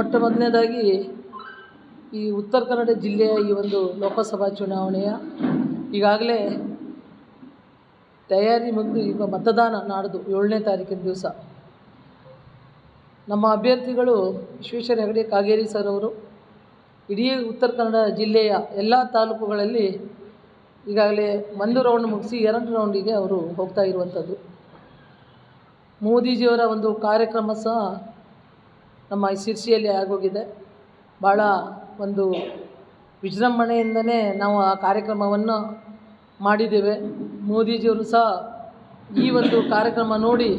ಮೊಟ್ಟ ಮೊದಲನೇದಾಗಿ ಈ ಉತ್ತರ ಕನ್ನಡ ಜಿಲ್ಲೆಯ ಈ ಒಂದು ಲೋಕಸಭಾ ಚುನಾವಣೆಯ ಈಗಾಗಲೇ ತಯಾರಿ ಮುಗಿದು ಈಗ ಮತದಾನ ನಾಡ್ದು ಏಳನೇ ತಾರೀಕಿನ ದಿವಸ. ನಮ್ಮ ಅಭ್ಯರ್ಥಿಗಳು ವಿಶ್ವೇಶ್ವರ ಹೆಗಡೆ, ಕಾಗೇರಿ ಸರ್ ಅವರು, ಇಡೀ ಉತ್ತರ ಕನ್ನಡ ಜಿಲ್ಲೆಯ ಎಲ್ಲ ತಾಲೂಕುಗಳಲ್ಲಿ ಈಗಾಗಲೇ ಒಂದು ರೌಂಡ್ ಮುಗಿಸಿ ಎರಡು ರೌಂಡಿಗೆ ಅವರು ಹೋಗ್ತಾ ಇರುವಂಥದ್ದು. ಮೋದಿಜಿಯವರ ಒಂದು ಕಾರ್ಯಕ್ರಮ ಸಹ ನಮ್ಮ ಈ ಶಿರ್ಸಿಯಲ್ಲಿ ಆಗೋಗಿದೆ. ಭಾಳ ಒಂದು ವಿಜೃಂಭಣೆಯಿಂದನೇ ನಾವು ಆ ಕಾರ್ಯಕ್ರಮವನ್ನು ಮಾಡಿದ್ದೇವೆ. ಮೋದಿಜಿಯವರು ಸಹ ಈ ಒಂದು ಕಾರ್ಯಕ್ರಮ ನೋಡಿ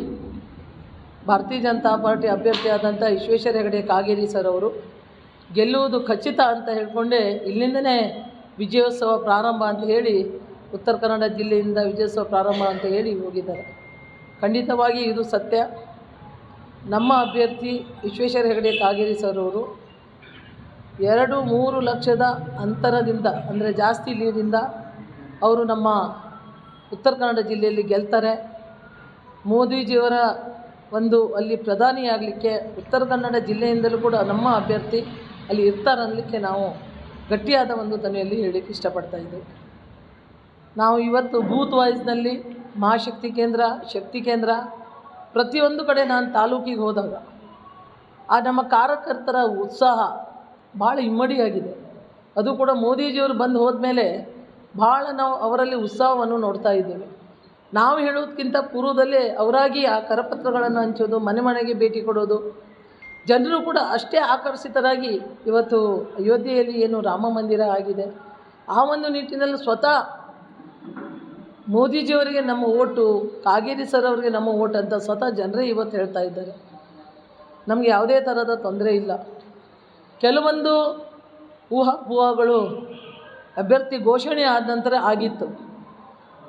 ಭಾರತೀಯ ಜನತಾ ಪಾರ್ಟಿ ಅಭ್ಯರ್ಥಿಯಾದಂಥ ವಿಶ್ವೇಶ್ವರ ಹೆಗಡೆ ಕಾಗೇರಿ ಸರ್ ಅವರು ಗೆಲ್ಲುವುದು ಖಚಿತ ಅಂತ ಹೇಳಿಕೊಂಡೇ ಇಲ್ಲಿಂದನೇ ವಿಜಯೋತ್ಸವ ಪ್ರಾರಂಭ ಅಂತ ಹೇಳಿ ಉತ್ತರ ಕನ್ನಡ ಜಿಲ್ಲೆಯಿಂದ ವಿಜಯೋತ್ಸವ ಪ್ರಾರಂಭ ಅಂತ ಹೇಳಿ ಹೋಗಿದ್ದಾರೆ. ಖಂಡಿತವಾಗಿ ಇದು ಸತ್ಯ. ನಮ್ಮ ಅಭ್ಯರ್ಥಿ ವಿಶ್ವೇಶ್ವರ ಹೆಗಡೆ ಕಾಗೇರಿ ಸರ್ ಅವರು ಎರಡು ಮೂರು ಲಕ್ಷದ ಅಂತರದಿಂದ, ಅಂದರೆ ಜಾಸ್ತಿ ಲೀಡಿಂದ ಅವರು ನಮ್ಮ ಉತ್ತರ ಕನ್ನಡ ಜಿಲ್ಲೆಯಲ್ಲಿ ಗೆಲ್ತಾರೆ. ಮೋದಿಜಿಯವರ ಒಂದು ಅಲ್ಲಿ ಪ್ರಧಾನಿಯಾಗಲಿಕ್ಕೆ ಉತ್ತರ ಕನ್ನಡ ಜಿಲ್ಲೆಯಿಂದಲೂ ಕೂಡ ನಮ್ಮ ಅಭ್ಯರ್ಥಿ ಅಲ್ಲಿ ಇರ್ತಾರೆ ಅನ್ನಲಿಕ್ಕೆ ನಾವು ಗಟ್ಟಿಯಾದ ಒಂದು ತನೆಯಲ್ಲಿ ಹೇಳಲಿಕ್ಕೆ ಇಷ್ಟಪಡ್ತಾ ನಾವು ಇವತ್ತು ಬೂತ್ ವೈಸ್ನಲ್ಲಿ ಮಹಾಶಕ್ತಿ ಕೇಂದ್ರ, ಶಕ್ತಿ ಕೇಂದ್ರ ಪ್ರತಿಯೊಂದು ಕಡೆ ನಾನು ತಾಲೂಕಿಗೆ ಹೋದಾಗ, ಆ ನಮ್ಮ ಕಾರ್ಯಕರ್ತರ ಉತ್ಸಾಹ ಭಾಳ ಇಮ್ಮಡಿಯಾಗಿದೆ. ಅದು ಕೂಡ ಮೋದಿಜಿಯವರು ಬಂದು ಹೋದ್ಮೇಲೆ ಭಾಳ ನಾವು ಅವರಲ್ಲಿ ಉತ್ಸಾಹವನ್ನು ನೋಡ್ತಾ ಇದ್ದೇವೆ. ನಾವು ಹೇಳೋದಕ್ಕಿಂತ ಪೂರ್ವದಲ್ಲೇ ಅವರಾಗಿ ಆ ಕರಪತ್ರಗಳನ್ನು ಹಂಚೋದು, ಮನೆ ಮನೆಗೆ ಭೇಟಿ ಕೊಡೋದು, ಜನರು ಕೂಡ ಅಷ್ಟೇ ಆಕರ್ಷಿತರಾಗಿ ಇವತ್ತು ಅಯೋಧ್ಯೆಯಲ್ಲಿ ಏನು ರಾಮ ಮಂದಿರ ಆಗಿದೆ. ಆ ಒಂದು ನಿಟ್ಟಿನಲ್ಲಿ ಸ್ವತಃ ಮೋದಿಜಿಯವರಿಗೆ ನಮ್ಮ ಓಟು, ಕಾಗೇರಿ ಸರ್ ಅವರಿಗೆ ನಮ್ಮ ಓಟ್ ಅಂತ ಸ್ವತಃ ಜನರೇ ಇವತ್ತು ಹೇಳ್ತಾ ಇದ್ದಾರೆ. ನಮಗೆ ಯಾವುದೇ ಥರದ ತೊಂದರೆ ಇಲ್ಲ. ಕೆಲವೊಂದು ಊಹಾಪೂಹಗಳು ಅಭ್ಯರ್ಥಿ ಘೋಷಣೆ ಆದ ನಂತರ ಆಗಿತ್ತು.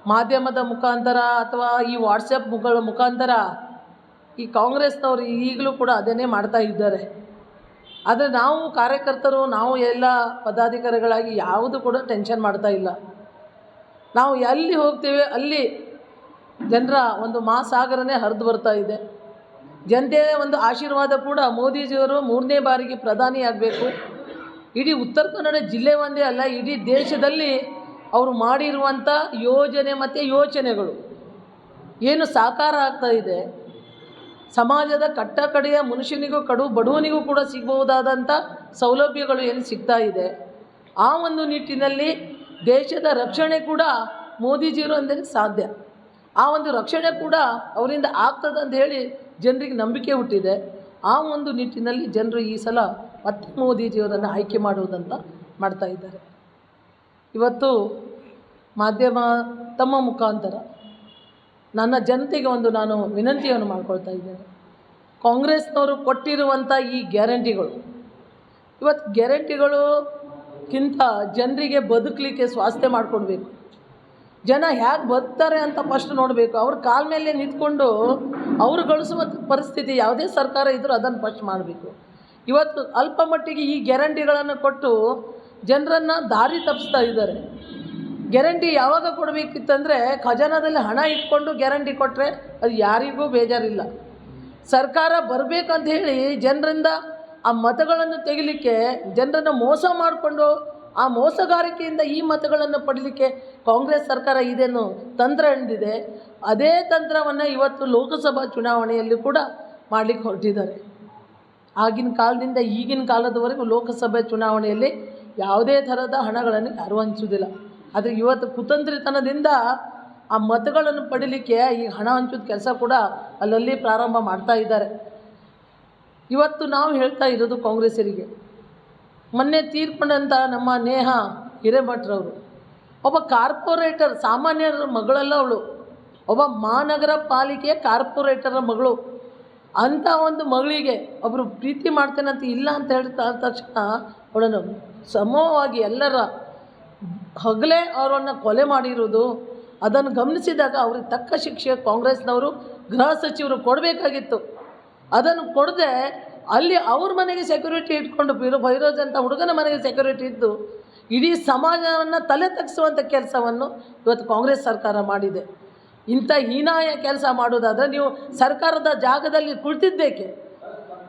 ಮಾಧ್ಯಮದ ಮುಖಾಂತರ ಅಥವಾ ಈ ವಾಟ್ಸಪ್ ಮುಖಗಳ ಮುಖಾಂತರ ಈ ಕಾಂಗ್ರೆಸ್ನವರು ಈಗಲೂ ಕೂಡ ಅದನ್ನೇ ಮಾಡ್ತಾ ಇದ್ದಾರೆ. ಆದರೆ ನಾವು ಕಾರ್ಯಕರ್ತರು, ನಾವು ಎಲ್ಲ ಪದಾಧಿಕಾರಿಗಳಾಗಿ ಯಾವುದು ಕೂಡ ಟೆನ್ಷನ್ ಮಾಡ್ತಾ ಇಲ್ಲ. ನಾವು ಎಲ್ಲಿ ಹೋಗ್ತೇವೆ ಅಲ್ಲಿ ಜನರ ಒಂದು ಮಹಾಸಾಗರನೇ ಹರಿದು ಬರ್ತಾ ಇದೆ. ಜನತೆಯ ಒಂದು ಆಶೀರ್ವಾದ ಕೂಡ ಮೋದಿಜಿಯವರು ಮೂರನೇ ಬಾರಿಗೆ ಪ್ರಧಾನಿಯಾಗಬೇಕು. ಇಡೀ ಉತ್ತರ ಕನ್ನಡ ಜಿಲ್ಲೆ ಒಂದೇ ಅಲ್ಲ, ಇಡೀ ದೇಶದಲ್ಲಿ ಅವರು ಮಾಡಿರುವಂಥ ಯೋಜನೆ ಮತ್ತು ಯೋಚನೆಗಳು. ಏನು ಸಾಕಾರ ಆಗ್ತಾ ಇದೆ. ಸಮಾಜದ ಕಟ್ಟ ಕಡೆಯ ಮನುಷ್ಯನಿಗೂ ಕಡು ಬಡವನಿಗೂ ಕೂಡ ಸಿಗಬಹುದಾದಂಥ ಸೌಲಭ್ಯಗಳು ಏನು ಸಿಗ್ತಾ ಇದೆ. ಆ ಒಂದು ನಿಟ್ಟಿನಲ್ಲಿ ದೇಶದ ರಕ್ಷಣೆ ಕೂಡ ಮೋದಿಜಿಯವರು ಅಂದರೆ ಸಾಧ್ಯ. ಆ ಒಂದು ರಕ್ಷಣೆ ಕೂಡ ಅವರಿಂದ ಆಗ್ತದೆ ಅಂತ ಹೇಳಿ ಜನರಿಗೆ ನಂಬಿಕೆ ಹುಟ್ಟಿದೆ. ಆ ಒಂದು ನಿಟ್ಟಿನಲ್ಲಿ ಜನರು ಈ ಸಲ ಮತ್ತೆ ಮೋದಿಜಿಯವರನ್ನು ಆಯ್ಕೆ ಮಾಡುವುದಂತ ಮಾಡ್ತಾ ಇದ್ದಾರೆ. ಇವತ್ತು ಮಾಧ್ಯಮ ತಮ್ಮ ಮುಖಾಂತರ ನನ್ನ ಜನತೆಗೆ ಒಂದು ನಾನು ವಿನಂತಿಯನ್ನು ಮಾಡ್ಕೊಳ್ತಾ ಇದ್ದೇನೆ. ಕಾಂಗ್ರೆಸ್ನವರು ಕೊಟ್ಟಿರುವಂಥ ಈ ಗ್ಯಾರಂಟಿಗಳು, ಇವತ್ತು ಗ್ಯಾರಂಟಿಗಳುಕ್ಕಿಂತ ಜನರಿಗೆ ಬದುಕಲಿಕ್ಕೆ ಸ್ವಾಸ್ಥ್ಯ ಮಾಡಿಕೊಡ್ಬೇಕು. ಜನ ಹೇಗೆ ಬದುಕ್ತಾರೆ ಅಂತ ಫಸ್ಟ್ ನೋಡಬೇಕು. ಅವ್ರ ಕಾಲ ಮೇಲೆ ನಿಂತ್ಕೊಂಡು ಅವರು ಗಳಿಸುವ ಪರಿಸ್ಥಿತಿ ಯಾವುದೇ ಸರ್ಕಾರ ಇದ್ದರೂ ಅದನ್ನು ಫಸ್ಟ್ ಮಾಡಬೇಕು. ಇವತ್ತು ಅಲ್ಪ ಮಟ್ಟಿಗೆ ಈ ಗ್ಯಾರಂಟಿಗಳನ್ನು ಕೊಟ್ಟು ಜನರನ್ನು ದಾರಿ ತಪ್ಪಿಸ್ತಾ ಇದ್ದಾರೆ. ಗ್ಯಾರಂಟಿ ಯಾವಾಗ ಕೊಡಬೇಕಿತ್ತಂದರೆ ಖಜಾನದಲ್ಲಿ ಹಣ ಇಟ್ಕೊಂಡು ಗ್ಯಾರಂಟಿ ಕೊಟ್ಟರೆ ಅದು ಯಾರಿಗೂ ಬೇಜಾರಿಲ್ಲ. ಸರ್ಕಾರ ಬರಬೇಕಂತ ಹೇಳಿ ಜನರಿಂದ ಆ ಮತಗಳನ್ನು ತೆಗಿಲಿಕ್ಕೆ ಜನರನ್ನು ಮೋಸ ಮಾಡಿಕೊಂಡು ಆ ಮೋಸಗಾರಿಕೆಯಿಂದ ಈ ಮತಗಳನ್ನು ಪಡೀಲಿಕ್ಕೆ ಕಾಂಗ್ರೆಸ್ ಸರ್ಕಾರ ಇದೇನು ತಂತ್ರ ಹಿಡಿದಿದೆ ಅದೇ ತಂತ್ರವನ್ನು ಇವತ್ತು ಲೋಕಸಭಾ ಚುನಾವಣೆಯಲ್ಲಿ ಕೂಡ ಮಾಡಲಿಕ್ಕೆ ಹೊರಟಿದ್ದಾರೆ. ಆಗಿನ ಕಾಲದಿಂದ ಈಗಿನ ಕಾಲದವರೆಗೂ ಲೋಕಸಭೆ ಚುನಾವಣೆಯಲ್ಲಿ ಯಾವುದೇ ಥರದ ಹಣಗಳನ್ನು ಯಾರೂ ಹಂಚೋದಿಲ್ಲ ಆದರೆ ಇವತ್ತು ಕುತಂತ್ರಿತನದಿಂದ ಆ ಮತಗಳನ್ನು ಪಡೀಲಿಕ್ಕೆ ಈ ಹಣ ಹಂಚೋದು ಕೆಲಸ ಕೂಡ ಅಲ್ಲಲ್ಲಿ ಪ್ರಾರಂಭ ಮಾಡ್ತಾ ಇದ್ದಾರೆ. ಇವತ್ತು ನಾವು ಹೇಳ್ತಾ ಇರೋದು ಕಾಂಗ್ರೆಸ್ಸರಿಗೆ. ಮೊನ್ನೆ ತೀರ್ಕೊಂಡಂಥ ನಮ್ಮ ನೇಹ ಹಿರೇಮಠರವರು ಒಬ್ಬ ಕಾರ್ಪೊರೇಟರ್, ಸಾಮಾನ್ಯರ ಮಗಳಲ್ಲ ಅವಳು, ಒಬ್ಬ ಮಹಾನಗರ ಪಾಲಿಕೆಯ ಕಾರ್ಪೊರೇಟರ ಮಗಳು. ಅಂಥ ಒಂದು ಮಗಳಿಗೆ ಒಬ್ಬರು ಪ್ರೀತಿ ಮಾಡ್ತೇನೆ ಇಲ್ಲ ಅಂತ ಹೇಳ್ತಾ ತಕ್ಷಣ ಅವಳನ್ನು ಸಮೂಹವಾಗಿ ಎಲ್ಲರ ಹಗಲೇ ಅವರನ್ನು ಕೊಲೆ ಮಾಡಿರೋದು. ಅದನ್ನು ಗಮನಿಸಿದಾಗ ಅವ್ರಿಗೆ ತಕ್ಕ ಶಿಕ್ಷೆ ಕಾಂಗ್ರೆಸ್ನವರು, ಗೃಹ ಸಚಿವರು ಕೊಡಬೇಕಾಗಿತ್ತು. ಅದನ್ನು ಕೊಡದೆ ಅಲ್ಲಿ ಅವ್ರ ಮನೆಗೆ ಸೆಕ್ಯೂರಿಟಿ ಇಟ್ಕೊಂಡು ಬಿರೋ ಫೈರೋಜ್ ಅಂತ ಹುಡುಗನ ಮನೆಗೆ ಸೆಕ್ಯೂರಿಟಿ ಇದ್ದು, ಇಡೀ ಸಮಾಜವನ್ನು ತಲೆ ತಗ್ಸುವಂಥ ಕೆಲಸವನ್ನು ಇವತ್ತು ಕಾಂಗ್ರೆಸ್ ಸರ್ಕಾರ ಮಾಡಿದೆ. ಇಂಥ ಹೀನಾಯ ಕೆಲಸ ಮಾಡೋದಾದರೆ ನೀವು ಸರ್ಕಾರದ ಜಾಗದಲ್ಲಿ ಕುಳಿತಿದ್ದೇಕೆ?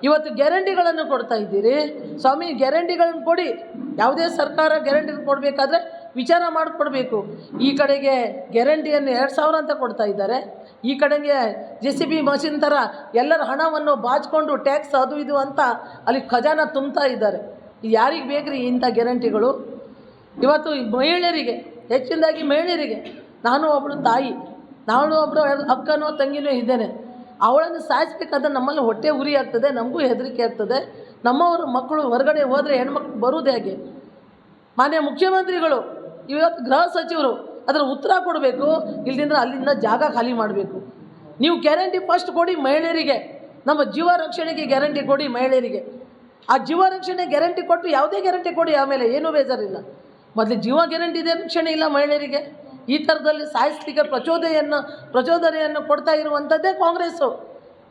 ಇವತ್ತು ಗ್ಯಾರಂಟಿಗಳನ್ನು ಕೊಡ್ತಾ ಇದ್ದೀರಿ. ಸ್ವಾಮಿ, ಗ್ಯಾರಂಟಿಗಳನ್ನು ಕೊಡಿ. ಯಾವುದೇ ಸರ್ಕಾರ ಗ್ಯಾರಂಟಿ ಕೊಡಬೇಕಾದ್ರೆ ವಿಚಾರ ಮಾಡಿಕೊಡ್ಬೇಕು. ಈ ಕಡೆಗೆ ಗ್ಯಾರಂಟಿಯನ್ನು ಎರಡು ಸಾವಿರ ಅಂತ ಕೊಡ್ತಾ ಇದ್ದಾರೆ. ಈ ಕಡೆಗೆ ಜೆ ಸಿ ಬಿ ಮಷಿನ್ ಥರ ಎಲ್ಲರ ಹಣವನ್ನು ಬಾಚಿಕೊಂಡು ಟ್ಯಾಕ್ಸ್ ಅದು ಇದು ಅಂತ ಅಲ್ಲಿ ಖಜಾನ ತುಂಬ್ತಾ ಇದ್ದಾರೆ. ಯಾರಿಗೆ ಬೇಕ್ರಿ ಇಂಥ ಗ್ಯಾರಂಟಿಗಳು? ಇವತ್ತು ಮಹಿಳೆಯರಿಗೆ, ಹೆಚ್ಚಿನದಾಗಿ ಮಹಿಳೆಯರಿಗೆ, ನಾನು ಒಬ್ಬಳು ತಾಯಿ, ನಾನು ಒಬ್ಬರು ಅಕ್ಕನೋ ತಂಗಿನೋ ಇದ್ದೇನೆ. ಅವಳನ್ನು ಸಾಯಿಸ್ಬೇಕಾದ್ರೆ ನಮ್ಮಲ್ಲಿ ಹೊಟ್ಟೆ ಉರಿ ಆಗ್ತದೆ, ನಮಗೂ ಹೆದರಿಕೆ ಆಗ್ತದೆ. ನಮ್ಮವರು ಮಕ್ಕಳು ಹೊರಗಡೆ ಹೋದರೆ ಹೆಣ್ಮಕ್ಳು ಬರುವುದು ಹೇಗೆ? ಮಾನ್ಯ ಮುಖ್ಯಮಂತ್ರಿಗಳು ಇವತ್ತು ಗೃಹ ಸಚಿವರು ಅದರ ಉತ್ತರ ಕೊಡಬೇಕು, ಇಲ್ದಿದ್ರೆ ಅಲ್ಲಿಂದ ಜಾಗ ಖಾಲಿ ಮಾಡಬೇಕು. ನೀವು ಗ್ಯಾರಂಟಿ ಫಸ್ಟ್ ಕೊಡಿ ಮಹಿಳೆಯರಿಗೆ, ನಮ್ಮ ಜೀವ ರಕ್ಷಣೆಗೆ ಗ್ಯಾರಂಟಿ ಕೊಡಿ ಮಹಿಳೆಯರಿಗೆ. ಆ ಜೀವ ರಕ್ಷಣೆ ಗ್ಯಾರಂಟಿ ಕೊಟ್ಟು ಯಾವುದೇ ಗ್ಯಾರಂಟಿ ಕೊಡಿ, ಆಮೇಲೆ ಏನೂ ಬೇಜಾರಿಲ್ಲ. ಮೊದಲು ಜೀವ ಗ್ಯಾರಂಟಿ ಇದೆ, ರಕ್ಷಣೆ ಇಲ್ಲ ಮಹಿಳೆಯರಿಗೆ. ಈ ಥರದಲ್ಲಿ ಸಾಯಿಸ್ಲಿಕ್ಕೆ ಪ್ರಚೋದನೆಯನ್ನು ಪ್ರಚೋದನೆಯನ್ನು ಕೊಡ್ತಾ ಇರುವಂಥದ್ದೇ ಕಾಂಗ್ರೆಸ್ಸು.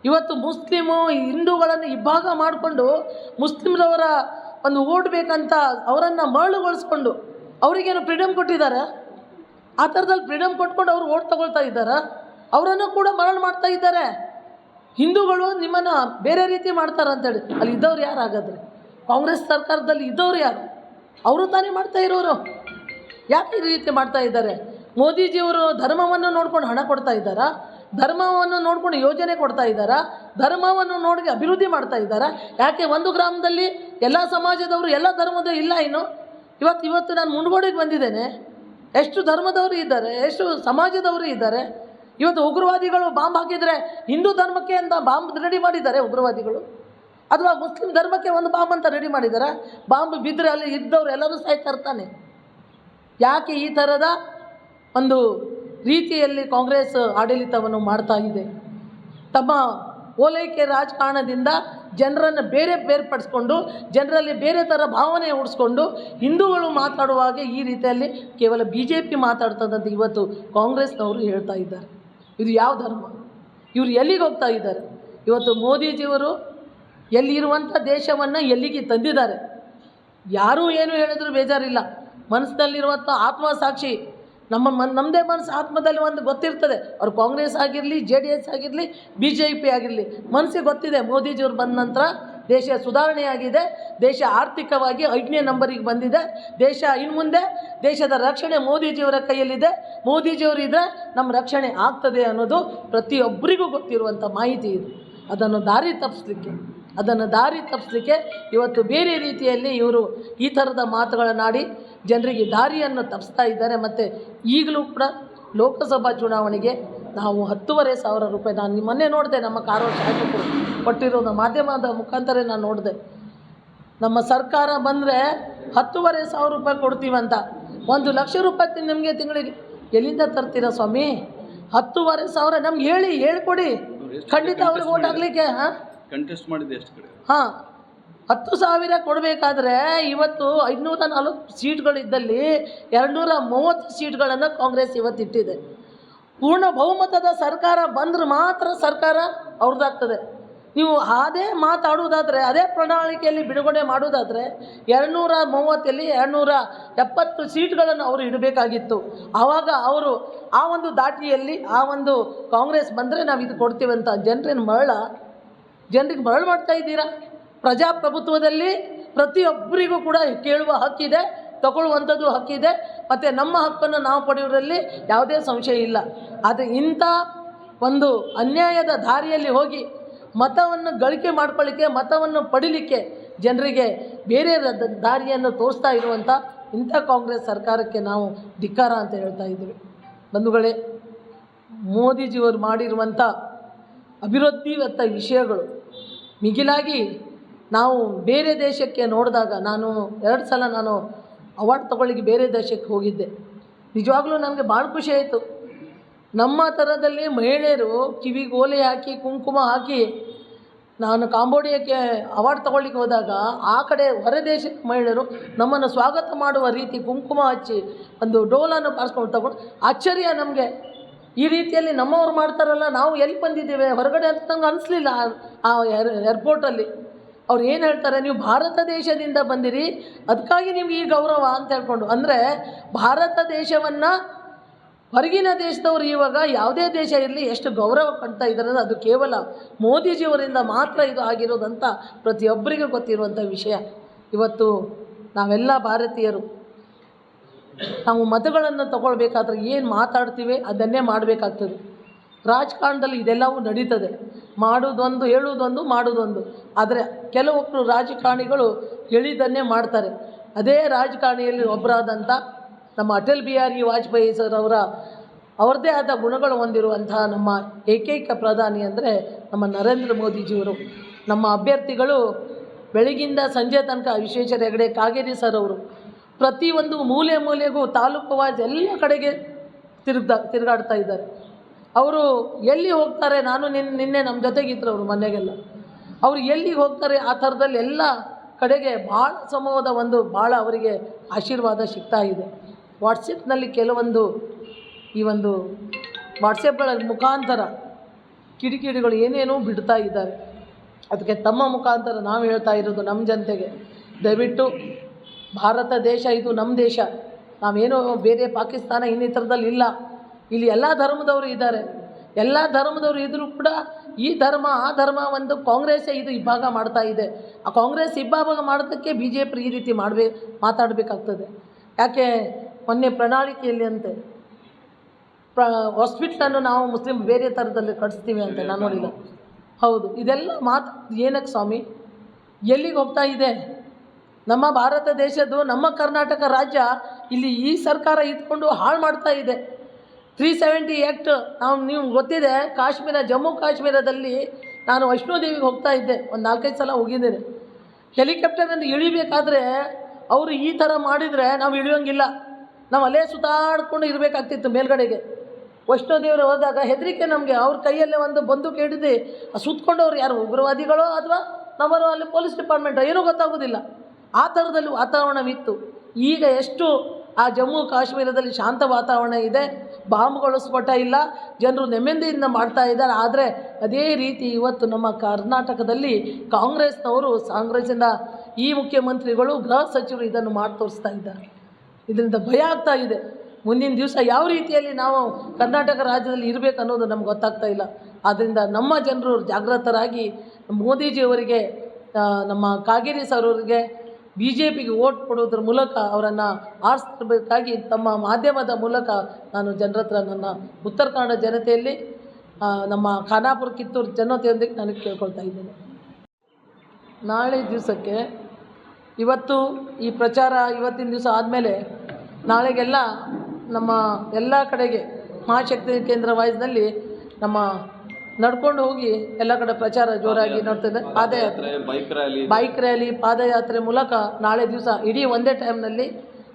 ಇವತ್ತು ಮುಸ್ಲಿಮು, ಹಿಂದೂಗಳನ್ನು ಇಬ್ಬಾಗ ಮಾಡಿಕೊಂಡು ಮುಸ್ಲಿಮ್ರವರ ಒಂದು ಓಟ್ ಬೇಕಂತ ಅವರನ್ನು ಮರಳುಗೊಳಿಸ್ಕೊಂಡು ಅವರಿಗೇನು ಫ್ರೀಡಮ್ ಕೊಟ್ಟಿದ್ದಾರೆ? ಆ ಥರದಲ್ಲಿ ಫ್ರೀಡಮ್ ಕೊಟ್ಕೊಂಡು ಅವರು ಓಟ್ ತಗೊಳ್ತಾ ಇದ್ದಾರೆ? ಅವರನ್ನು ಕೂಡ ಮರಳು ಮಾಡ್ತಾ ಇದ್ದಾರೆ. ಹಿಂದೂಗಳು ನಿಮ್ಮನ್ನು ಬೇರೆ ರೀತಿ ಮಾಡ್ತಾರೆ ಅಂತೇಳಿ. ಅಲ್ಲಿ ಇದ್ದವ್ರು ಯಾರು ಹಾಗಾದ್ರೆ? ಕಾಂಗ್ರೆಸ್ ಸರ್ಕಾರದಲ್ಲಿ ಇದ್ದವ್ರು ಯಾರು? ಅವರು ತಾನೇ ಮಾಡ್ತಾ ಇರೋರು. ಯಾಕೆ ಈ ರೀತಿ ಮಾಡ್ತಾ ಇದ್ದಾರೆ? ಮೋದಿಜಿಯವರು ಧರ್ಮವನ್ನು ನೋಡ್ಕೊಂಡು ಹಣ ಕೊಡ್ತಾ ಇದ್ದಾರಾ? ಧರ್ಮವನ್ನು ನೋಡ್ಕೊಂಡು ಯೋಜನೆ ಕೊಡ್ತಾ ಇದ್ದಾರಾ? ಧರ್ಮವನ್ನು ನೋಡಿ ಅಭಿವೃದ್ಧಿ ಮಾಡ್ತಾ ಇದ್ದಾರಾ? ಯಾಕೆ ಒಂದು ಗ್ರಾಮದಲ್ಲಿ ಎಲ್ಲ ಸಮಾಜದವರು ಎಲ್ಲ ಧರ್ಮದ ಇಲ್ಲ ಇನ್ನು? ಇವತ್ತು ಇವತ್ತು ನಾನು ಮುಂಡ್ಗೋಡಿಗೆ ಬಂದಿದ್ದೇನೆ. ಎಷ್ಟು ಧರ್ಮದವರು ಇದ್ದಾರೆ, ಎಷ್ಟು ಸಮಾಜದವರು ಇದ್ದಾರೆ. ಇವತ್ತು ಉಗ್ರವಾದಿಗಳು ಬಾಂಬ್ ಹಾಕಿದರೆ ಹಿಂದೂ ಧರ್ಮಕ್ಕೆ ಅಂತ ಬಾಂಬ್ ರೆಡಿ ಮಾಡಿದ್ದಾರೆ ಉಗ್ರವಾದಿಗಳು. ಅಥವಾ ಮುಸ್ಲಿಂ ಧರ್ಮಕ್ಕೆ ಒಂದು ಬಾಂಬ್ ಅಂತ ರೆಡಿ ಮಾಡಿದ್ದಾರೆ ಬಾಂಬ್ ಬಿದ್ದರೆ ಅಲ್ಲಿ ಇದ್ದವ್ರು ಎಲ್ಲರೂ ಸಾಯ್ತಾ ಇರ್ತಾನೆ. ಯಾಕೆ ಈ ಥರದ ಒಂದು ರೀತಿಯಲ್ಲಿ ಕಾಂಗ್ರೆಸ್ ಆಡಳಿತವನ್ನು ಮಾಡ್ತಾ ಇದೆ? ತಮ್ಮ ಓಲೈಕೆ ರಾಜಕಾರಣದಿಂದ ಜನರನ್ನು ಬೇರೆ ಬೇರ್ಪಡಿಸ್ಕೊಂಡು, ಜನರಲ್ಲಿ ಬೇರೆ ಥರ ಭಾವನೆ ಹುಡ್ಸ್ಕೊಂಡು ಹಿಂದೂಗಳು ಮಾತಾಡುವಾಗ ಈ ರೀತಿಯಲ್ಲಿ ಕೇವಲ ಬಿ ಜೆ ಪಿ ಮಾತಾಡ್ತದಂತ ಇವತ್ತು ಕಾಂಗ್ರೆಸ್ನವರು ಹೇಳ್ತಾ ಇದ್ದಾರೆ. ಇದು ಯಾವ ಧರ್ಮ? ಇವರು ಎಲ್ಲಿಗೆ ಹೋಗ್ತಾ ಇದ್ದಾರೆ? ಇವತ್ತು ಮೋದಿಜಿಯವರು ಎಲ್ಲಿರುವಂಥ ದೇಶವನ್ನು ಎಲ್ಲಿಗೆ ತಂದಿದ್ದಾರೆ? ಯಾರೂ ಏನು ಹೇಳಿದ್ರು ಬೇಜಾರಿಲ್ಲ. ಮನಸ್ಸಿನಲ್ಲಿರುವಂಥ ಆತ್ಮಸಾಕ್ಷಿ ನಮ್ಮ ಮನ್ ನಮ್ಮದೇ ಮನಸ್ಸು ಆತ್ಮದಲ್ಲಿ ಒಂದು ಗೊತ್ತಿರ್ತದೆ. ಅವ್ರು ಕಾಂಗ್ರೆಸ್ ಆಗಿರಲಿ, ಜೆ ಡಿ ಎಸ್ ಆಗಿರಲಿ, ಬಿ ಜೆ ಪಿ ಆಗಿರಲಿ ಮನಸ್ಸಿಗೆ ಗೊತ್ತಿದೆ. ಮೋದಿಜಿಯವ್ರು ಬಂದ ನಂತರ ದೇಶ ಸುಧಾರಣೆಯಾಗಿದೆ. ದೇಶ ಆರ್ಥಿಕವಾಗಿ ಐದನೇ ನಂಬರಿಗೆ ಬಂದಿದೆ. ದೇಶ ಇನ್ನು ಮುಂದೆ ದೇಶದ ರಕ್ಷಣೆ ಮೋದಿಜಿಯವರ ಕೈಯಲ್ಲಿದೆ. ಮೋದಿಜಿಯವರು ಇದ್ದರೆ ನಮ್ಮ ರಕ್ಷಣೆ ಆಗ್ತದೆ ಅನ್ನೋದು ಪ್ರತಿಯೊಬ್ಬರಿಗೂ ಗೊತ್ತಿರುವಂಥ ಮಾಹಿತಿ ಇದು. ಅದನ್ನು ದಾರಿ ತಪ್ಪಿಸ್ಲಿಕ್ಕೆ ಅದನ್ನು ದಾರಿ ತಪ್ಪಿಸ್ಲಿಕ್ಕೆ ಇವತ್ತು ಬೇರೆ ರೀತಿಯಲ್ಲಿ ಇವರು ಈ ಥರದ ಮಾತುಗಳನ್ನಾಡಿ ಜನರಿಗೆ ದಾರಿಯನ್ನು ತಪ್ಪಿಸ್ತಾ ಇದ್ದಾರೆ. ಮತ್ತು ಈಗಲೂ ಕೂಡ ಲೋಕಸಭಾ ಚುನಾವಣೆಗೆ ನಾವು ಹತ್ತೂವರೆ ಸಾವಿರ ರೂಪಾಯಿ, ನಾನು ಮೊನ್ನೆ ನೋಡಿದೆ ನಮ್ಮ ಕಾರೋ ಶಾಸಕರು ಕೊಟ್ಟಿರೋದು ಮಾಧ್ಯಮದ ಮುಖಾಂತರ ನಾನು ನೋಡಿದೆ. ನಮ್ಮ ಸರ್ಕಾರ ಬಂದರೆ ಹತ್ತುವರೆ ಸಾವಿರ ರೂಪಾಯಿ ಕೊಡ್ತೀವಂತ. ಒಂದು ಲಕ್ಷ ರೂಪಾಯಿ ನಿಮಗೆ ತಿಂಗಳಿಗೆ. ಎಲ್ಲಿಂದ ತರ್ತೀರಾ ಸ್ವಾಮಿ? ಹತ್ತುವರೆ ಸಾವಿರ ನಮ್ಗೆ ಹೇಳಿ, ಹೇಳ್ಕೊಡಿ. ಖಂಡಿತ ಅವ್ರಿಗೆ ಓಟ್ ಹಾಕ್ಲಿಕ್ಕೆ, ಹಾಂ? ಕಂಟೆಸ್ಟ್ ಮಾಡಿದ್ದು ಎಷ್ಟು ಕಡೆ. ಹಾಂ, ಹತ್ತು ಸಾವಿರ ಕೊಡಬೇಕಾದ್ರೆ ಇವತ್ತು ಐದುನೂರ ನಾಲ್ಕು ಸೀಟ್ಗಳಿದ್ದಲ್ಲಿ ಎರಡುನೂರ ಮೂವತ್ತು ಸೀಟ್ಗಳನ್ನು ಕಾಂಗ್ರೆಸ್ ಇವತ್ತು ಇಟ್ಟಿದೆ ಪೂರ್ಣ ಬಹುಮತದ ಸರ್ಕಾರ ಬಂದ್ರೆ ಮಾತ್ರ ಸರ್ಕಾರ ಅವ್ರದ್ದಾಗ್ತದೆ ನೀವು ಅದೇ ಮಾತಾಡುವುದಾದರೆ, ಅದೇ ಪ್ರಣಾಳಿಕೆಯಲ್ಲಿ ಬಿಡುಗಡೆ ಮಾಡುವುದಾದರೆ ಎರಡುನೂರ ಮೂವತ್ತಲ್ಲಿ ಎರಡುನೂರ ಎಪ್ಪತ್ತು ಸೀಟ್ಗಳನ್ನು ಅವರು ಇಡಬೇಕಾಗಿತ್ತು. ಆವಾಗ ಅವರು ಆ ಒಂದು ದಾಟಿಯಲ್ಲಿ ಆ ಒಂದು ಕಾಂಗ್ರೆಸ್ ಬಂದರೆ ನಾವು ಇದು ಕೊಡ್ತೀವಿ ಅಂತ. ಜನರೇನು ಮರಳ ಜನರಿಗೆ ಮರಳು ಮಾಡ್ತಾ ಇದ್ದೀರಾ? ಪ್ರಜಾಪ್ರಭುತ್ವದಲ್ಲಿ ಪ್ರತಿಯೊಬ್ಬರಿಗೂ ಕೂಡ ಕೇಳುವ ಹಕ್ಕಿದೆ ತಗೊಳ್ಳುವಂಥದ್ದು ಹಕ್ಕಿದೆ ಮತ್ತು ನಮ್ಮ ಹಕ್ಕನ್ನು ನಾವು ಪಡೆಯುವುದರಲ್ಲಿ ಯಾವುದೇ ಸಂಶಯ ಇಲ್ಲ. ಆದರೆ ಇಂಥ ಒಂದು ಅನ್ಯಾಯದ ದಾರಿಯಲ್ಲಿ ಹೋಗಿ ಮತವನ್ನು ಗಳಿಕೆ ಮಾಡ್ಕೊಳ್ಳಿಕ್ಕೆ, ಮತವನ್ನು ಪಡಿಲಿಕ್ಕೆ ಜನರಿಗೆ ಬೇರೆ ದಾರಿಯನ್ನು ತೋರಿಸ್ತಾ ಇರುವಂಥ ಇಂಥ ಕಾಂಗ್ರೆಸ್ ಸರ್ಕಾರಕ್ಕೆ ನಾವು ಧಿಕ್ಕಾರ ಅಂತ ಹೇಳ್ತಾ ಇದ್ದೀವಿ. ಬಂಧುಗಳೇ, ಮೋದಿಜಿಯವರು ಮಾಡಿರುವಂಥ ಅಭಿವೃದ್ಧಿವತ್ತ ವಿಷಯಗಳು ಮಿಗಿಲಾಗಿ ನಾವು ಬೇರೆ ದೇಶಕ್ಕೆ ನೋಡಿದಾಗ ನಾನು ಎರಡು ಸಲ ನಾನು ಅವಾರ್ಡ್ ತಗೊಳ್ಳಿಕ್ಕೆ ಬೇರೆ ದೇಶಕ್ಕೆ ಹೋಗಿದ್ದೆ. ನಿಜವಾಗ್ಲೂ ನನಗೆ ಭಾಳ ಖುಷಿ ಆಯಿತು. ನಮ್ಮ ಥರದಲ್ಲಿ ಮಹಿಳೆಯರು ಕಿವಿಗೆ ಓಲೆ ಹಾಕಿ, ಕುಂಕುಮ ಹಾಕಿ ನಾನು ಕಾಂಬೋಡಿಯಾಕ್ಕೆ ಅವಾರ್ಡ್ ತಗೊಳ್ಳಿಕ್ಕೆ ಹೋದಾಗ ಆ ಕಡೆ ಹೊರ ದೇಶದ ಮಹಿಳೆಯರು ನಮ್ಮನ್ನು ಸ್ವಾಗತ ಮಾಡುವ ರೀತಿ ಕುಂಕುಮ ಹಚ್ಚಿ ಒಂದು ಡೋಲನ್ನು ಬಾರಿಸ್ಕೊಂಡು ತಗೊಂಡು ಆಶ್ಚರ್ಯ ನಮಗೆ. ಈ ರೀತಿಯಲ್ಲಿ ನಮ್ಮವ್ರು ಮಾಡ್ತಾರಲ್ಲ, ನಾವು ಎಲ್ಲಿ ಬಂದಿದ್ದೇವೆ? ಹೊರಗಡೆ ಅಂತ ನಂಗೆ ಅನಿಸ್ಲಿಲ್ಲ ಆ ಏರ್, ಏರ್ಪೋರ್ಟಲ್ಲಿ. ಅವ್ರು ಏನು ಹೇಳ್ತಾರೆ? ನೀವು ಭಾರತ ದೇಶದಿಂದ ಬಂದಿರಿ ಅದಕ್ಕಾಗಿ ನಿಮ್ಗೆ ಈ ಗೌರವ ಅಂತ ಹೇಳ್ಕೊಂಡು. ಅಂದರೆ ಭಾರತ ದೇಶವನ್ನು ಹೊರಗಿನ ದೇಶದವರು ಇವಾಗ ಯಾವುದೇ ದೇಶ ಇರಲಿ ಎಷ್ಟು ಗೌರವ ಕಾಣ್ತಾ ಇದ್ದಾರೆ ಅದು ಕೇವಲ ಮೋದಿಜಿಯವರಿಂದ ಮಾತ್ರ ಇದು ಆಗಿರೋದಂತ ಪ್ರತಿಯೊಬ್ಬರಿಗೂ ಗೊತ್ತಿರುವಂಥ ವಿಷಯ. ಇವತ್ತು ನಾವೆಲ್ಲ ಭಾರತೀಯರು. ನಾವು ಮತಗಳನ್ನು ತಗೊಳ್ಬೇಕಾದ್ರೆ ಏನು ಮಾತಾಡ್ತೀವಿ ಅದನ್ನೇ ಮಾಡಬೇಕಾಗ್ತದೆ. ರಾಜಕಾರಣದಲ್ಲಿ ಇದೆಲ್ಲವೂ ನಡೀತದೆ. ಮಾಡೋದೊಂದು ಹೇಳುವುದೊಂದು ಮಾಡೋದೊಂದು. ಆದರೆ ಕೆಲವೊಬ್ಬರು ರಾಜಕಾರಣಿಗಳು ಹೇಳಿದ್ದನ್ನೇ ಮಾಡ್ತಾರೆ. ಅದೇ ರಾಜಕಾರಣಿಯಲ್ಲಿ ಒಬ್ಬರಾದಂಥ ನಮ್ಮ ಅಟಲ್ ಬಿಹಾರಿ ವಾಜಪೇಯಿ ಸರ್ ಅವರ, ಅವರದೇ ಆದ ಗುಣಗಳು ಹೊಂದಿರುವಂತಹ ನಮ್ಮ ಏಕೈಕ ಪ್ರಧಾನಿ ಅಂದರೆ ನಮ್ಮ ನರೇಂದ್ರ ಮೋದಿಜಿಯವರು. ನಮ್ಮ ಅಭ್ಯರ್ಥಿಗಳು ಬೆಳಗಿಂದ ಸಂಜೆ ತನಕ ವಿಶ್ವೇಶ್ವರ ಹೆಗಡೆ, ಕಾಗೇರಿ ಸರ್ ಅವರು. ಪ್ರತಿಯೊಂದು ಮೂಲೆ ಮೂಲೆಗೂ ತಾಲೂಕು ವೈಸ್ ಎಲ್ಲ ಕಡೆಗೆ ತಿರುಗ್ದ ತಿರುಗಾಡ್ತಾ ಇದ್ದಾರೆ. ಅವರು ಎಲ್ಲಿ ಹೋಗ್ತಾರೆ, ನಾನು ನಿನ್ನ ನಿನ್ನೆ ನಮ್ಮ ಜೊತೆಗಿದ್ರು ಅವರು ಮನೆಗೆಲ್ಲ. ಅವರು ಎಲ್ಲಿಗೆ ಹೋಗ್ತಾರೆ, ಆ ಥರದಲ್ಲಿ ಎಲ್ಲ ಕಡೆಗೆ ಭಾಳ ಸಮೂಹದ ಒಂದು ಭಾಳ ಅವರಿಗೆ ಆಶೀರ್ವಾದ ಸಿಗ್ತಾ ಇದೆ. ವಾಟ್ಸಪ್ನಲ್ಲಿ ಕೆಲವೊಂದು ಈ ಒಂದು ವಾಟ್ಸಪ್ಗಳ ಮುಖಾಂತರ ಕಿಡಿಕಿಡಿಗಳು ಏನೇನೋ ಬಿಡ್ತಾ ಇದ್ದಾರೆ. ಅದಕ್ಕೆ ತಮ್ಮ ಮುಖಾಂತರ ನಾವು ಹೇಳ್ತಾ ಇರೋದು ನಮ್ಮ ಜನತೆಗೆ. ದಯವಿಟ್ಟು ಭಾರತ ದೇಶ, ಇದು ನಮ್ಮ ದೇಶ. ನಾವೇನೋ ಬೇರೆ ಪಾಕಿಸ್ತಾನ ಇನ್ನಿತರದಲ್ಲಿ ಇಲ್ಲ. ಇಲ್ಲಿ ಎಲ್ಲ ಧರ್ಮದವರು ಇದ್ದಾರೆ. ಎಲ್ಲ ಧರ್ಮದವರು ಇದ್ದರೂ ಕೂಡ ಈ ಧರ್ಮ, ಆ ಧರ್ಮ ಒಂದು ಕಾಂಗ್ರೆಸ್ಸೇ ಇದು ಇಬ್ಬಾಗ ಮಾಡ್ತಾ ಇದೆ. ಆ ಕಾಂಗ್ರೆಸ್ ಇಬ್ಬಾಗ ಮಾಡೋದಕ್ಕೆ ಬಿ ಜೆ ಪಿ ಈ ರೀತಿ ಮಾಡಬೇ, ಮಾತಾಡಬೇಕಾಗ್ತದೆ. ಯಾಕೆ? ಮೊನ್ನೆ ಪ್ರಣಾಳಿಕೆಯಲ್ಲಿ ಅಂತೆ. ಪ್ರ, ಹಾಸ್ಪಿಟ್ಲನ್ನು ನಾವು ಮುಸ್ಲಿಮ್ ಬೇರೆ ಥರದಲ್ಲಿ ಕಟ್ಸ್ತೀವಿ ಅಂತ, ನಾನು ನೋಡಿಲ್ಲ. ಹೌದು, ಇದೆಲ್ಲ ಮಾತು, ಏನಕ್ಕೆ ಸ್ವಾಮಿ? ಎಲ್ಲಿಗೆ ಹೋಗ್ತಾ ಇದೆ? ನಮ್ಮ ಭಾರತ ದೇಶದ್ದು, ನಮ್ಮ ಕರ್ನಾಟಕ ರಾಜ್ಯ ಇಲ್ಲಿ ಈ ಸರ್ಕಾರ ಇದ್ಕೊಂಡು ಹಾಳು ಮಾಡ್ತಾ ಇದೆ. ತ್ರೀ ಸೆವೆಂಟಿ ಆ್ಯಕ್ಟ್ ನಾವು ನೀವು ಗೊತ್ತಿದೆ, ಕಾಶ್ಮೀರ, ಜಮ್ಮು ಕಾಶ್ಮೀರದಲ್ಲಿ ನಾನು ವೈಷ್ಣೋದೇವಿಗೆ ಹೋಗ್ತಾ ಇದ್ದೆ. ಒಂದು ನಾಲ್ಕೈದು ಸಲ ಹೋಗಿದ್ದೇನೆ. ಹೆಲಿಕಾಪ್ಟರ್ನಿಂದ ಇಳಿಬೇಕಾದ್ರೆ ಅವರು ಈ ಥರ ಮಾಡಿದರೆ ನಾವು ಇಳಿಯೋಂಗಿಲ್ಲ. ನಾವು ಅಲ್ಲೇ ಸುತ್ತಾಡ್ಕೊಂಡು ಇರಬೇಕಾಗ್ತಿತ್ತು ಮೇಲ್ಗಡೆಗೆ. ವೈಷ್ಣೋದೇವರು ಹೋದಾಗ ಹೆದರಿಕೆ ನಮಗೆ. ಅವ್ರ ಕೈಯಲ್ಲೇ ಒಂದು ಬಂದೂಕು ಹಿಡಿದು ಸುತ್ತಕೊಂಡವ್ರು ಯಾರು? ಉಗ್ರವಾದಿಗಳೋ ಅಥವಾ ನಮ್ಮರು ಅಲ್ಲಿ ಪೊಲೀಸ್ ಡಿಪಾರ್ಟ್ಮೆಂಟೋ? ಏನೂ ಗೊತ್ತಾಗೋದಿಲ್ಲ. ಆ ಥರದಲ್ಲಿ ವಾತಾವರಣವಿತ್ತು. ಈಗ ಎಷ್ಟು ಆ ಜಮ್ಮು ಕಾಶ್ಮೀರದಲ್ಲಿ ಶಾಂತ ವಾತಾವರಣ ಇದೆ, ಬಾಂಬ್ಗಳು ಸ್ಫೋಟ ಇಲ್ಲ, ಜನರು ನೆಮ್ಮದಿಯಿಂದ ಮಾಡ್ತಾ ಇದ್ದಾರೆ. ಆದರೆ ಅದೇ ರೀತಿ ಇವತ್ತು ನಮ್ಮ ಕರ್ನಾಟಕದಲ್ಲಿ ಕಾಂಗ್ರೆಸ್ನವರು, ಕಾಂಗ್ರೆಸ್ಸಿನ ಈ ಮುಖ್ಯಮಂತ್ರಿಗಳು, ಗೃಹ ಸಚಿವರು ಇದನ್ನು ಮಾಡಿ ತೋರಿಸ್ತಾ ಇದ್ದಾರೆ. ಇದರಿಂದ ಭಯ ಆಗ್ತಾ ಇದೆ. ಮುಂದಿನ ದಿವಸ ಯಾವ ರೀತಿಯಲ್ಲಿ ನಾವು ಕರ್ನಾಟಕ ರಾಜ್ಯದಲ್ಲಿ ಇರಬೇಕು ಅನ್ನೋದು ನಮ್ಗೆ ಗೊತ್ತಾಗ್ತಾ ಇಲ್ಲ. ಆದ್ದರಿಂದ ನಮ್ಮ ಜನರು ಜಾಗೃತರಾಗಿ ಮೋದಿಜಿಯವರಿಗೆ ನಮ್ಮ ಕಾಗೇರಿ ಸರ್ ಅವರಿಗೆ ಬಿ ಜೆ ಪಿಗೆ ಓಟ್ ಕೊಡೋದ್ರ ಮೂಲಕ ಅವರನ್ನು ಆರಿಸಬೇಕಾಗಿ ತಮ್ಮ ಮಾಧ್ಯಮದ ಮೂಲಕ ನಾನು ಜನರ ಹತ್ರ ನನ್ನ ಉತ್ತರ ಕನ್ನಡ ಜನತೆಯಲ್ಲಿ ನಮ್ಮ ಖಾನಾಪುರ ಕಿತ್ತೂರು ಜನತೆಯೊಂದಿಗೆ ನಾನು ಕೇಳ್ಕೊಳ್ತಾ ಇದ್ದೇನೆ. ನಾಳೆ ದಿವಸಕ್ಕೆ ಇವತ್ತು ಈ ಪ್ರಚಾರ ಇವತ್ತಿನ ದಿವಸ ಆದಮೇಲೆ ನಾಳೆಗೆಲ್ಲ ನಮ್ಮ ಎಲ್ಲ ಕಡೆಗೆ ಮಹಾಶಕ್ತಿ ಕೇಂದ್ರ ವಾಯ್ಸ್ನಲ್ಲಿ ನಮ್ಮ ನಡ್ಕೊಂಡು ಹೋಗಿ ಎಲ್ಲ ಕಡೆ ಪ್ರಚಾರ ಜೋರಾಗಿ ನೋಡ್ತಿದೆ. ಪಾದಯಾತ್ರೆ ಬೈಕ್ ರ್ಯಾಲಿ. ಬೈಕ್ ರ್ಯಾಲಿ ಪಾದಯಾತ್ರೆ ಮೂಲಕ ನಾಳೆ ದಿವಸ ಇಡೀ ಒಂದೇ ಟೈಮ್ನಲ್ಲಿ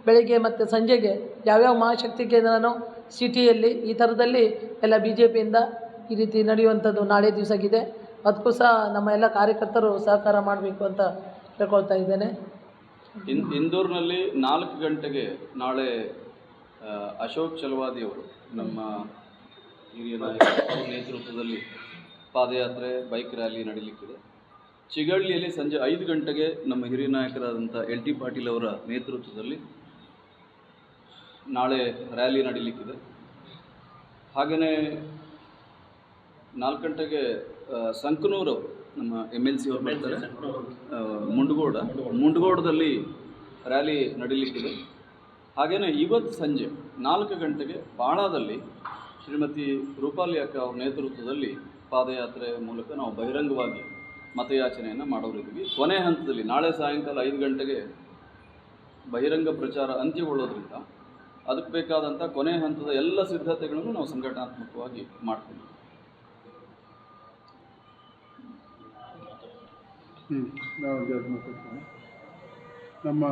ಬೆಳಿಗ್ಗೆ ಮತ್ತು ಸಂಜೆಗೆ ಯಾವ್ಯಾವ ಮಹಾಶಕ್ತಿ ಕೇಂದ್ರನೋ ಸಿಟಿಯಲ್ಲಿ ಈ ಥರದಲ್ಲಿ ಎಲ್ಲ ಬಿ ಜೆ ಪಿಯಿಂದ ಈ ರೀತಿ ನಡೆಯುವಂಥದ್ದು ನಾಳೆ ದಿವಸಗಿದೆ. ಅದಕ್ಕೂ ಸಹ ನಮ್ಮ ಎಲ್ಲ ಕಾರ್ಯಕರ್ತರು ಸಹಕಾರ ಮಾಡಬೇಕು ಅಂತ ಕೇಳ್ಕೊಳ್ತಾ ಇದ್ದೇನೆ. ಇನ್ ಇಂದೂರಿನಲ್ಲಿ ನಾಲ್ಕು ಗಂಟೆಗೆ ನಾಳೆ ಅಶೋಕ್ ಚಲವಾದಿ ಅವರು ನಮ್ಮ ಹಿರಿಯ ನಾಯಕರ ನೇತೃತ್ವದಲ್ಲಿ ಪಾದಯಾತ್ರೆ ಬೈಕ್ ರ್ಯಾಲಿ ನಡೀಲಿಕ್ಕಿದೆ. ಚಿಗಳ್ಳಿಯಲ್ಲಿ ಸಂಜೆ ಐದು ಗಂಟೆಗೆ ನಮ್ಮ ಹಿರಿಯ ನಾಯಕರಾದಂಥ ಎಲ್ ಟಿ ಪಾಟೀಲ್ ಅವರ ನೇತೃತ್ವದಲ್ಲಿ ನಾಳೆ ರ್ಯಾಲಿ ನಡೀಲಿಕ್ಕಿದೆ. ಹಾಗೆಯೇ ನಾಲ್ಕು ಗಂಟೆಗೆ ಸಂಕನೂರು ನಮ್ಮ ಎಂ ಎಲ್ ಸಿ ಅವರು ಬರ್ತಾರೆ. ಮುಂಡಗೋಡ. ಮುಂಡಗೋಡದಲ್ಲಿ ರ್ಯಾಲಿ ನಡೀಲಿಕ್ಕಿದೆ. ಹಾಗೆಯೇ ಇವತ್ತು ಸಂಜೆ ನಾಲ್ಕು ಗಂಟೆಗೆ ಬಾಳಾದಲ್ಲಿ ಶ್ರೀಮತಿ ರೂಪಾಲಿ ಅಕ್ಕ ಅವ್ರ ನೇತೃತ್ವದಲ್ಲಿ ಪಾದಯಾತ್ರೆ ಮೂಲಕ ನಾವು ಬಹಿರಂಗವಾಗಿ ಮತಯಾಚನೆಯನ್ನು ಮಾಡೋರಿದ್ದೀವಿ ಕೊನೆ ಹಂತದಲ್ಲಿ ನಾಳೆ ಸಾಯಂಕಾಲ ಐದು ಗಂಟೆಗೆ ಬಹಿರಂಗ ಪ್ರಚಾರ ಅಂತ್ಯಗೊಳ್ಳೋದ್ರಿಂದ ಅದಕ್ಕೆ ಬೇಕಾದಂಥ ಕೊನೆ ಹಂತದ ಎಲ್ಲ ಸಿದ್ಧತೆಗಳನ್ನು ನಾವು ಸಂಘಟನಾತ್ಮಕವಾಗಿ ಮಾಡ್ತೀವಿ ನಮ್ಮ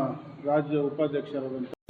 ರಾಜ್ಯ ಉಪಾಧ್ಯಕ್ಷರಾದಂಥ